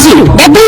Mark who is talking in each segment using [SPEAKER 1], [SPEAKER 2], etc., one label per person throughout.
[SPEAKER 1] గురూజీ డెబ్బై రెండు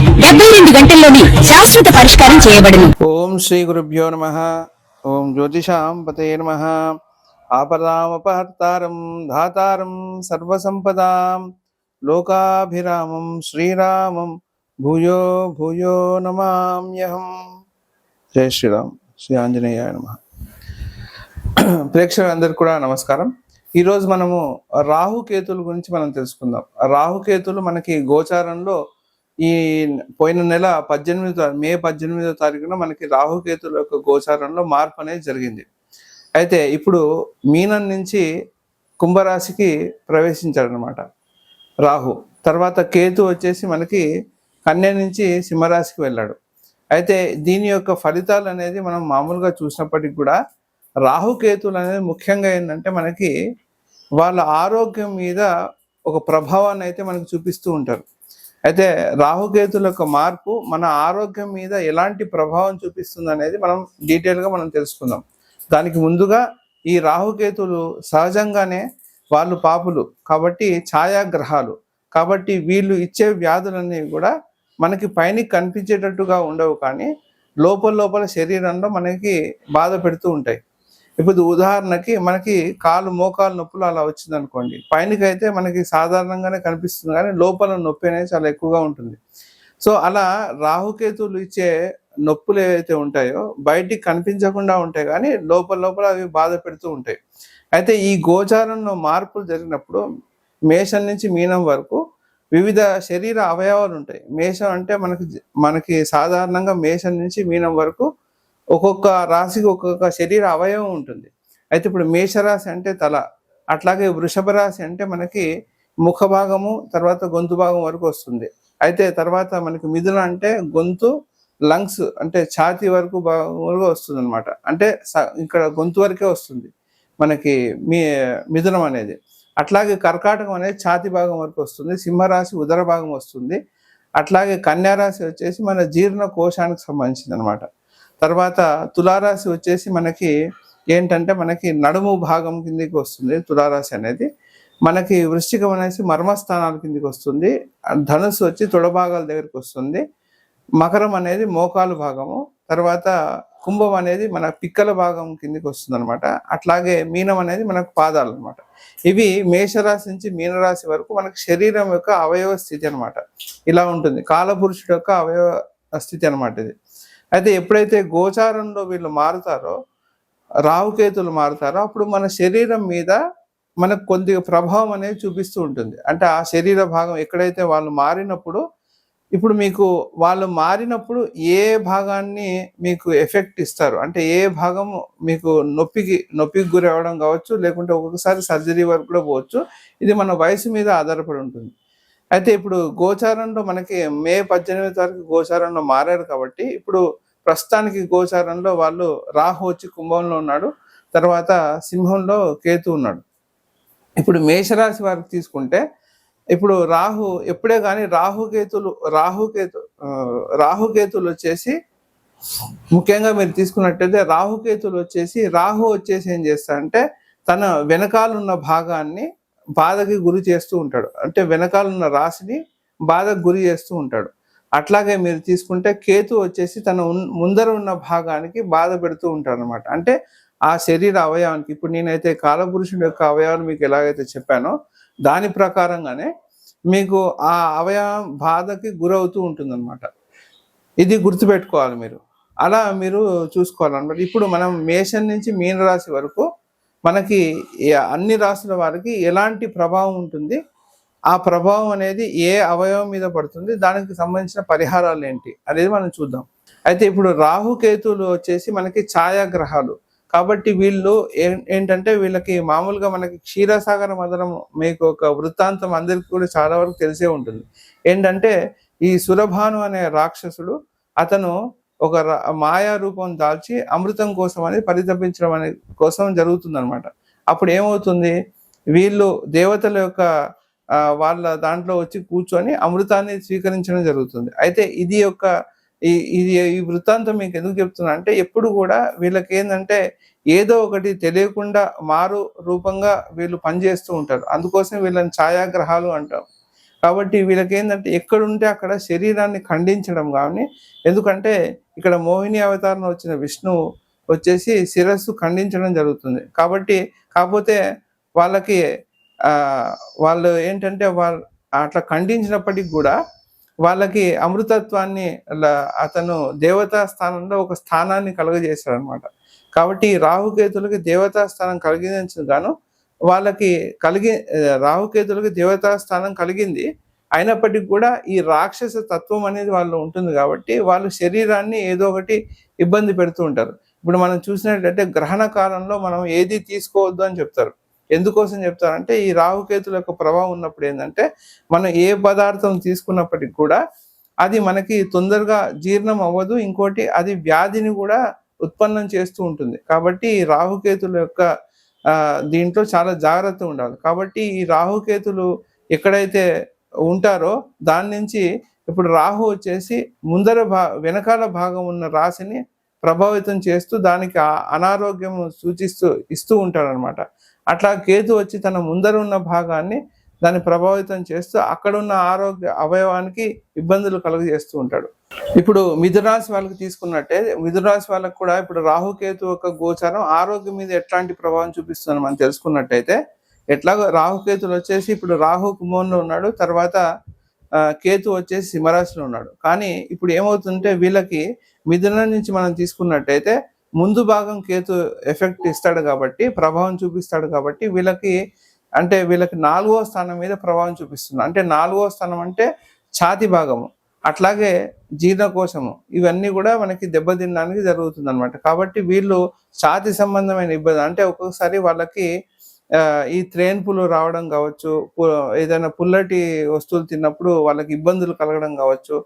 [SPEAKER 1] డెబ్బై రెండు గంటల్లోనే శాశ్వత పరిష్కారం చేయబడును.
[SPEAKER 2] ఓం శ్రీ గురుభ్యో నమ. ఓం జ్యోతిషాం పతే నమ. ఆపదామపహర్తారం ధాతారం సర్వసంపదాం. లోకాభిరామం శ్రీరామం భూయో భూయో నమామ్యహం జై శ్రీరామ్. శ్రీ ఆంజనేయ నమ. ప్రేక్షకులందరికీ కూడా నమస్కారం. ఈరోజు మనము రాహుకేతుల గురించి మనం తెలుసుకుందాం. రాహుకేతులు మనకి గోచారంలో ఈ పోయిన నెల పద్దెనిమిదో మే పద్దెనిమిదో తారీఖున మనకి రాహుకేతుల యొక్క గోచారంలో మార్పు అనేది జరిగింది. అయితే ఇప్పుడు మీనం నుంచి కుంభరాశికి ప్రవేశించాడనమాట రాహు. తర్వాత కేతు వచ్చేసి మనకి కన్య నుంచి సింహరాశికి వెళ్ళాడు. అయితే దీని యొక్క ఫలితాలు అనేది మనం మామూలుగా చూసినప్పటికీ కూడా రాహుకేతులు అనేది ముఖ్యంగా ఏంటంటే మనకి వాళ్ళ ఆరోగ్యం మీద ఒక ప్రభావాన్ని అయితే మనకు చూపిస్తూ ఉంటారు. అయితే రాహుకేతుల యొక్క మార్పు మన ఆరోగ్యం మీద ఎలాంటి ప్రభావం చూపిస్తుంది అనేది మనం డీటెయిల్గా మనం తెలుసుకుందాం. దానికి ముందుగా ఈ రాహుకేతులు సహజంగానే వాళ్ళు పాపులు. కాబట్టి ఛాయాగ్రహాలు. కాబట్టి వీళ్ళు ఇచ్చే వ్యాధులన్నీ కూడా మనకి పైన కనిపించేటట్టుగా ఉండవు కానీ లోపల లోపల శరీరంలో మనకి బాధ పెడుతూ ఉంటాయి. ఇప్పుడు ఉదాహరణకి మనకి కాలు మోకాలు నొప్పులు అలా వచ్చింది అనుకోండి పైనకైతే మనకి సాధారణంగానే కనిపిస్తుంది కానీ లోపల నొప్పి అనేది చాలా ఎక్కువగా ఉంటుంది. సో అలా రాహుకేతువులు ఇచ్చే నొప్పులు ఏవైతే ఉంటాయో బయటికి కనిపించకుండా ఉంటాయి కానీ లోపల లోపల అవి బాధ పెడుతూ ఉంటాయి. అయితే ఈ గోచారంలో మార్పులు జరిగినప్పుడు మేషం నుంచి మీనం వరకు వివిధ శరీర అవయవాలు ఉంటాయి. మేషం అంటే మనకి మనకి సాధారణంగా మేషం నుంచి మీనం వరకు ఒక్కొక్క రాశికి ఒక్కొక్క శరీర అవయవం ఉంటుంది. అయితే ఇప్పుడు మేషరాశి అంటే తల అట్లాగే వృషభ రాశి అంటే మనకి ముఖ భాగము తర్వాత గొంతు భాగం వరకు వస్తుంది. అయితే తర్వాత మనకి మిథున అంటే గొంతు లంగ్స్ అంటే ఛాతీ వరకు భాగం వరకు వస్తుంది అనమాట అంటే స- ఇక్కడ గొంతు వరకే వస్తుంది మనకి మీ మిథునం అనేది. అట్లాగే కర్కాటకం అనేది ఛాతి భాగం వరకు వస్తుంది సింహరాశి ఉదర భాగం వస్తుంది. అట్లాగే కన్యారాశి వచ్చేసి మన జీర్ణ కోశానికి సంబంధించింది అనమాట తర్వాత తులారాశి వచ్చేసి మనకి ఏంటంటే మనకి నడుము భాగం కిందకి వస్తుంది తులారాశి అనేది. మనకి వృశ్చికం అనేసి మర్మస్థానాల కిందకి వస్తుంది. ధనుసు వచ్చి తొడభాగాల దగ్గరికి వస్తుంది. మకరం అనేది మోకాలు భాగము. తర్వాత కుంభం అనేది మన పిక్కల భాగం కిందకి వస్తుంది అనమాట అట్లాగే మీనం అనేది మనకు పాదాలు అనమాట ఇవి మేషరాశి నుంచి మీనరాశి వరకు మనకు శరీరం యొక్క అవయవ స్థితి అనమాట ఇలా ఉంటుంది. కాలపురుషుడు యొక్క అవయవ స్థితి అనమాట ఇది. అయితే ఎప్పుడైతే గోచారంలో వీళ్ళు మారుతారో రావుకేతులు మారుతారో అప్పుడు మన శరీరం మీద మనకు కొద్దిగా ప్రభావం అనేది చూపిస్తూ ఉంటుంది. అంటే ఆ శరీర భాగం ఎక్కడైతే వాళ్ళు మారినప్పుడు ఇప్పుడు మీకు వాళ్ళు మారినప్పుడు ఏ భాగాన్ని మీకు ఎఫెక్ట్ ఇస్తారు? అంటే ఏ భాగం మీకు నొప్పికి నొప్పికి గురవడం కావచ్చు లేకుంటే ఒక్కొక్కసారి సర్జరీ వరకు కూడా పోవచ్చు. ఇది మన వయసు మీద ఆధారపడి ఉంటుంది. అయితే ఇప్పుడు గోచారంలో మనకి మే పద్దెనిమిది తారీఖు గోచారంలో మారారు కాబట్టి ఇప్పుడు ప్రస్తుతానికి గోచారంలో వాళ్ళు రాహు వచ్చి కుంభంలో ఉన్నాడు తర్వాత సింహంలో కేతు ఉన్నాడు. ఇప్పుడు మేషరాశి వారికి తీసుకుంటే ఇప్పుడు రాహు ఎప్పుడే కానీ రాహుకేతులు రాహుకేతు రాహుకేతులు వచ్చేసి ముఖ్యంగా మీరు తీసుకున్నట్టయితే రాహుకేతులు వచ్చేసి రాహు వచ్చేసి ఏం చేస్తాడంటే తన వెనకాలన్న భాగాన్ని బాధకి గురి చేస్తూ ఉంటాడు. అంటే వెనకాలన్న రాశిని బాధకు గురి చేస్తూ ఉంటాడు. అట్లాగే మీరు తీసుకుంటే కేతు వచ్చేసి తన ముందర ఉన్న భాగానికి బాధ పెడుతూ ఉంటాడు అనమాట అంటే ఆ శరీర అవయవానికి ఇప్పుడు నేనైతే కాలపురుషుడి యొక్క అవయవాన్ని మీకు ఎలాగైతే చెప్పానో దాని ప్రకారంగానే మీకు ఆ అవయవం బాధకి గురవుతూ ఉంటుందన్నమాట. ఇది గుర్తుపెట్టుకోవాలి మీరు. అలా మీరు చూసుకోవాలన్నమాట. ఇప్పుడు మనం మేషం నుంచి మీనరాశి వరకు మనకి అన్ని రాశుల వారికి ఎలాంటి ప్రభావం ఉంటుంది? ఆ ప్రభావం అనేది ఏ అవయవం మీద పడుతుంది? దానికి సంబంధించిన పరిహారాలు ఏంటి? అనేది మనం చూద్దాం. అయితే ఇప్పుడు రాహుకేతులు వచ్చేసి మనకి ఛాయాగ్రహాలు. కాబట్టి వీళ్ళు ఏంటంటే వీళ్ళకి మామూలుగా మనకి క్షీరసాగర మదనం మీకు ఒక వృత్తాంతం అందరికీ కూడా చాలా వరకు తెలిసే ఉంటుంది. ఏంటంటే ఈ సురభాను అనే రాక్షసుడు అతను ఒక ర- మాయా రూపం దాల్చి అమృతం కోసం అనేది పరితపించడం అనే కోసం జరుగుతుందనమాట అప్పుడు ఏమవుతుంది? వీళ్ళు దేవతల యొక్క వాళ్ళ దాంట్లో వచ్చి కూర్చొని అమృతాన్ని స్వీకరించడం జరుగుతుంది. అయితే ఇది యొక్క ఈ ఇది ఈ వృత్తాంతం మీకు ఎందుకు చెప్తున్నా అంటే ఎప్పుడు కూడా వీళ్ళకి ఏంటంటే ఏదో ఒకటి తెలియకుండా మారు రూపంగా వీళ్ళు పనిచేస్తూ ఉంటారు. అందుకోసం వీళ్ళని ఛాయాగ్రహాలు అంటాం. కాబట్టి వీళ్ళకి ఏంటంటే ఎక్కడుంటే అక్కడ శరీరాన్ని ఖండించడం కానీ ఎందుకంటే ఇక్కడ మోహిని అవతారం వచ్చిన విష్ణువు వచ్చేసి శిరస్సు ఖండించడం జరుగుతుంది. కాబట్టి కాకపోతే వాళ్ళకి వాళ్ళు ఏంటంటే వాళ్ళు అట్లా ఖండించినప్పటికి కూడా వాళ్ళకి అమృతత్వాన్ని అతను దేవతా స్థానంలో ఒక స్థానాన్ని కలుగజేశాడు అనమాట కాబట్టి ఈ రాహుకేతులకి దేవతా స్థానం కలిగించను గాను వాళ్ళకి కలిగి రాహుకేతులకి దేవతా స్థానం కలిగింది. అయినప్పటికీ కూడా ఈ రాక్షస తత్వం అనేది వాళ్ళు ఉంటుంది కాబట్టి వాళ్ళు శరీరాన్ని ఏదో ఒకటి ఇబ్బంది పెడుతూ ఉంటారు. ఇప్పుడు మనం చూసినట్లయితే గ్రహణ కాలంలో మనం ఏది తీసుకోవద్దు అని చెప్తారు. ఎందుకోసం చెప్తారంటే ఈ రాహుకేతుల యొక్క ప్రభావం ఉన్నప్పుడు ఏంటంటే మనం ఏ పదార్థం తీసుకున్నప్పటికి కూడా అది మనకి తొందరగా జీర్ణం అవ్వదు. ఇంకోటి అది వ్యాధిని కూడా ఉత్పన్నం చేస్తూ ఉంటుంది. కాబట్టి ఈ రాహుకేతుల యొక్క దీంట్లో చాలా జాగ్రత్త ఉండాలి. కాబట్టి ఈ రాహుకేతులు ఎక్కడైతే ఉంటారో దాని నుంచి ఇప్పుడు రాహు వచ్చేసి ముందర భా వెనకాల భాగం ఉన్న రాశిని ప్రభావితం చేస్తూ దానికి అనారోగ్యం సూచిస్తూ ఇస్తూ ఉంటాడనమాట అట్లా కేతు వచ్చి తన ముందర ఉన్న భాగాన్ని దాన్ని ప్రభావితం చేస్తూ అక్కడున్న ఆరోగ్య అవయవానికి ఇబ్బందులు కలుగజేస్తూ ఉంటాడు. ఇప్పుడు మిథురాశి వాళ్ళకి తీసుకున్నట్టే మిథురాశి వాళ్ళకి కూడా ఇప్పుడు రాహుకేతు యొక్క గోచారం ఆరోగ్యం మీద ఎట్లాంటి ప్రభావం చూపిస్తుందని మనం తెలుసుకున్నట్టయితే ఎట్లాగో రాహుకేతులు వచ్చేసి ఇప్పుడు రాహు కుంభంలో ఉన్నాడు తర్వాత కేతు వచ్చేసి సింహరాశిలో ఉన్నాడు. కానీ ఇప్పుడు ఏమవుతుంటే వీళ్ళకి మిథునం నుంచి మనం తీసుకున్నట్టయితే ముందు భాగం కేతు ఎఫెక్ట్ ఇస్తాడు కాబట్టి ప్రభావం చూపిస్తాడు కాబట్టి వీళ్ళకి అంటే వీళ్ళకి నాలుగో స్థానం మీద ప్రభావం చూపిస్తుంది. అంటే నాలుగో స్థానం అంటే ఛాతి భాగము. అట్లాగే జీర్ణకోశము ఇవన్నీ కూడా మనకి దెబ్బతినడానికి జరుగుతుంది అనమాట కాబట్టి వీళ్ళు ఛాతి సంబంధమైన ఇబ్బంది అంటే ఒక్కొక్కసారి వాళ్ళకి ఈ త్రేన్పులు రావడం కావచ్చు ఏదైనా పుల్లటి వస్తువులు తిన్నప్పుడు వాళ్ళకి ఇబ్బందులు కలగడం కావచ్చు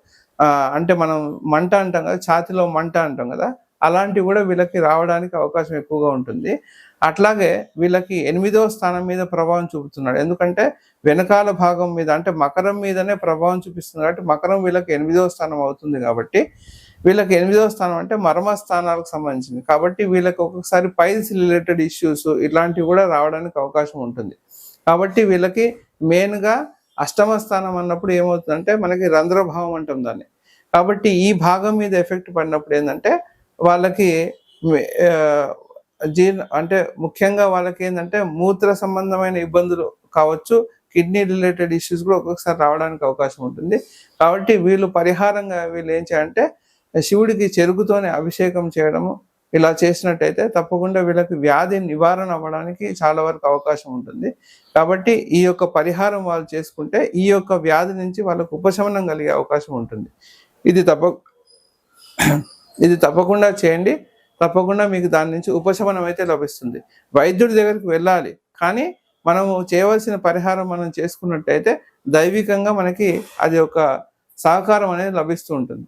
[SPEAKER 2] అంటే మనం మంట అంటాం కదా ఛాతిలో మంట అంటాం కదా అలాంటివి కూడా వీళ్ళకి రావడానికి అవకాశం ఎక్కువగా ఉంటుంది. అట్లాగే వీళ్ళకి ఎనిమిదవ స్థానం మీద ప్రభావం చూపుతున్నాడు. ఎందుకంటే వెనకాల భాగం మీద అంటే మకరం మీదనే ప్రభావం చూపిస్తుంది కాబట్టి మకరం వీళ్ళకి ఎనిమిదవ స్థానం అవుతుంది కాబట్టి వీళ్ళకి ఎనిమిదవ స్థానం అంటే మర్మ స్థానాలకు సంబంధించింది. కాబట్టి వీళ్ళకి ఒక్కొక్కసారి పైల్స్ రిలేటెడ్ ఇష్యూస్ ఇలాంటివి కూడా రావడానికి అవకాశం ఉంటుంది. కాబట్టి వీళ్ళకి మెయిన్గా అష్టమ స్థానం అన్నప్పుడు ఏమవుతుందంటే మనకి రంధ్రభావం అంటాం దాన్ని. కాబట్టి ఈ భాగం మీద ఎఫెక్ట్ పడినప్పుడు ఏంటంటే వాళ్ళకి జీర్ణ అంటే ముఖ్యంగా వాళ్ళకి ఏంటంటే మూత్ర సంబంధమైన ఇబ్బందులు కావచ్చు కిడ్నీ రిలేటెడ్ ఇష్యూస్ కూడా ఒక్కొక్కసారి రావడానికి అవకాశం ఉంటుంది. కాబట్టి వీళ్ళు పరిహారంగా వీళ్ళు ఏం చేయాలంటే శివుడికి చెరుకుతోనే అభిషేకం చేయడము ఇలా చేసినట్టయితే తప్పకుండా వీళ్ళకి వ్యాధి నివారణ అవ్వడానికి చాలా వరకు అవకాశం ఉంటుంది. కాబట్టి ఈ యొక్క పరిహారం వాళ్ళు చేసుకుంటే ఈ యొక్క వ్యాధి నుంచి వాళ్ళకు ఉపశమనం కలిగే అవకాశం ఉంటుంది. ఇది తప్ప ఇది తప్పకుండా చేయండి. తప్పకుండా మీకు దాని నుంచి ఉపశమనం అయితే లభిస్తుంది. వైద్యుడి దగ్గరికి వెళ్ళాలి. కానీ మనము చేయవలసిన పరిహారం మనం చేసుకున్నట్టయితే దైవికంగా మనకి అది ఒక సహకారం అనేది లభిస్తూ ఉంటుంది.